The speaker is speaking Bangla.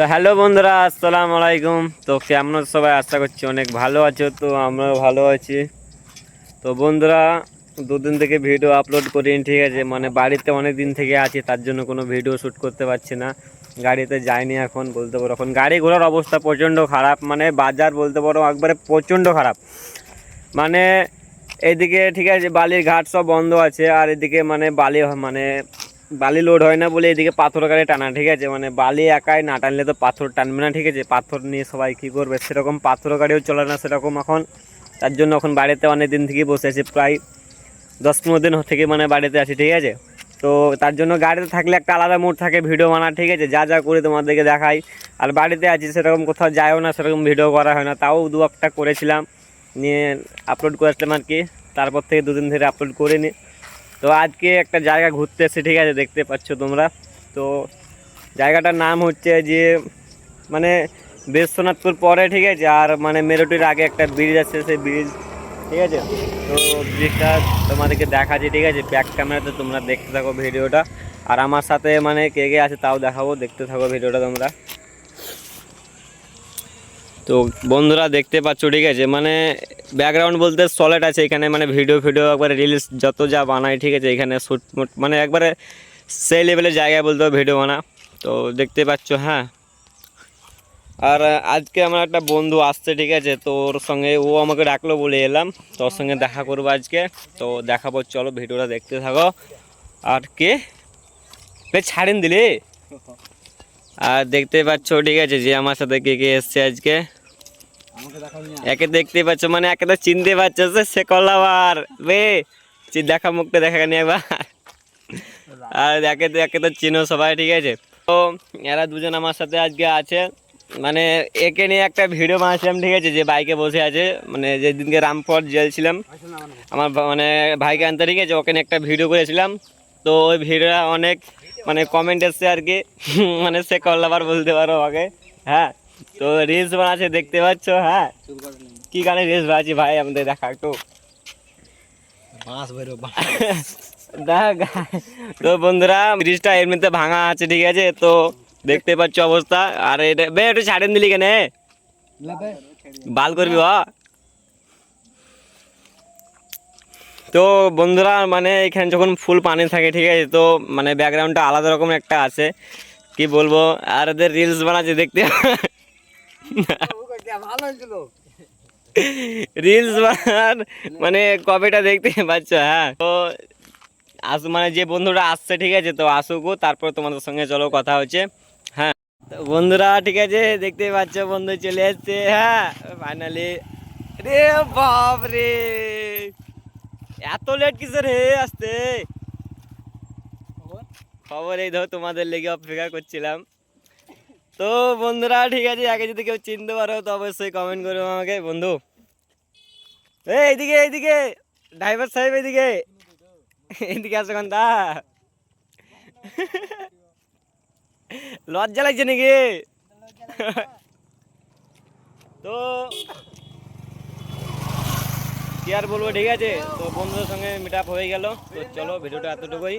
তো হ্যালো বন্ধুরা, আসসালামু আলাইকুম। তো কেমন সবাই? আশা করছি অনেক ভালো আছো, তো আমরাও ভালো আছি। তো বন্ধুরা, দুদিন থেকে ভিডিও আপলোড করিনি, ঠিক আছে? মানে বাড়িতে অনেক দিন থেকে আছি, তার জন্য কোনো ভিডিও শ্যুট করতে পারছি না। গাড়িতে যাইনি এখন, বলতে পারো। এখন গাড়ি ঘোড়ার অবস্থা প্রচণ্ড খারাপ মানে বাজার বলতে পারো, একবারে প্রচণ্ড খারাপ। মানে এদিকে, ঠিক আছে, বালির ঘাট সব বন্ধ আছে, আর এদিকে মানে বালি মানে বালি লোড হয় না বলে এদিকে পাথর গাড়ি টানা, ঠিক আছে? মানে বালি একাই না টানলে তো পাথর টানবে না, ঠিক আছে? পাথর নিয়ে সবাই কী করবে? সেরকম পাথর গাড়িও চলে না সেরকম এখন। তার জন্য এখন বাড়িতে অনেক দিন থেকেই বসে আছি, প্রায় দশ পনেরো দিন থেকে মানে বাড়িতে আছি, ঠিক আছে? তো তার জন্য গাড়িতে থাকলে একটা আলাদা মুড থাকে ভিডিও বানা ঠিক আছে? যা যা করে তোমাদেরকে দেখাই। আর বাড়িতে আছি, সেরকম কোথাও যায়ও না, সেরকম ভিডিও করা হয় না। তাও দু একটা করেছিলাম, নিয়ে আপলোড করেছিলাম আর কি। তারপর থেকে দুদিন ধরে আপলোড করে করিনি। তো আজকে একটা জায়গা ঘুরতে এসেছি ঠিক আছে, দেখতে পাচ্ছ তোমরা। তো জায়গাটার নাম হচ্ছে যে মানে বিশ্বনাথপুর পরে, ঠিক আছে, আর মানে মেরুটির আগে একটা ব্রিজ আছে, সেই ব্রিজ ঠিক আছে। তো ব্রিজটা তোমাদেরকে দেখাচ্ছি, ঠিক আছে ব্যাক ক্যামেরাতে তোমরা দেখতে থাকো ভিডিওটা। আর আমার সাথে মানে কে কে আছে তাও দেখাবো, দেখতে থাকো ভিডিওটা তোমরা। তো বন্ধুরা দেখতে পাচ্ছ, ঠিক আছে মানে ব্যাকগ্রাউন্ড বলতে সলেট আছে এখানে মানে ভিডিও ভিডিও একবারে রিলস যত যা বানাই ঠিক আছে? এখানে শ্যুট মানে একবারে সেই লেভেলের জায়গায় বলতে হবে ভিডিও বানা। তো দেখতে পাচ্ছ হ্যাঁ। আর আজকে আমার একটা বন্ধু আসছে ঠিক আছে? তো ওর সঙ্গে ও আমাকে ডাকলো বলে এলাম। তোর সঙ্গে দেখা করব আজকে। তো দেখাবো চলো ভিডিওটা দেখতে থাকো। আর কে? ছাড়েন দিলে? আর দেখতে পাচ্ছ ঠিক আছে যে আমার সাথে কে কে এসছে আজকে। একে দেখতে পাচ্ছ মানে একে তো চিনতে পারছ সে কলাবার। বে চি- দেখা মুখটা দেখা নি একবার। আর একে তো একে তো চিনো সবাই ঠিক আছে? তো এরা দুজন আমার সাথে আজকে আছে। মানে একে নিয়ে একটা ভিডিও বানাচ্ছিলাম ঠিক আছে? যে বাইকে বসে আছে। মানে যেদিনকে রামপুর জেলছিলাম আমার মানে ভাইকে আনতে ঠিক আছে? ওকে নিয়ে একটা ভিডিও করেছিলাম। তো ওই ভিডিওটা অনেক মানে কমেন্ট এসছে আর কি। মানে সে কল্লাবার বলতে পারো আমাকে। হ্যাঁ? তো রিলস বানাচ্ছে দেখতে পাচ্ছ? হ্যাঁ? কি গানে রিলস বানাচ্ছি ভাই? আমাদের দেখা একটু। বাঁশ বেরো তো বন্ধুরা ব্রিজটা এমনিতে ভাঙা আছে ঠিক আছে? তো দেখতে পাচ্ছ অবস্থা। আর এটা বে একটু ছাড়েন দিলি কেন? বাল করবি হ। তো বন্ধুরা মানে এখানে যখন ফুল পানি থাকে ঠিক আছে? তো মানে ব্যাকগ্রাউন্ডটা আলাদা রকম একটা আছে। কি বলব? আর এদের রিলস বানাচ্ছে দেখতে রিলস মানে কবেটা দেখতে পাচ্ছ হ্যাঁ। তো আস মানে যে বন্ধুরা আসছে ঠিক আছে তো আসুক তারপর তোমাদের সঙ্গে চলো কথা হচ্ছে হ্যাঁ। বন্ধুরা ঠিক আছে দেখতে পাচ্ছ বন্ধু চলে এসছে হ্যাঁ ফাইনালি রে বাপ রে! এত লেট কিসের হে আসতে? খবর এই ধর তোমাদের লেগে অপেক্ষা করছিলাম। তো বন্ধুরা, ঠিক আছে, আগে যদি কেউ চিনতে পারো, তো অবশ্যই কমেন্ট করো আমাকে, বন্ধু। এই এইদিকে এইদিকে ড্রাইভার সাহেব এইদিকে। এইদিকে আসো কান্তা লজ্জা লাগছে নাকি? তো কি আর বলব, ঠিক আছে। তো বন্ধুদের সঙ্গে মিট আপ হয়ে গেল। তো চলো, ভিডিওটা এতটুকুই।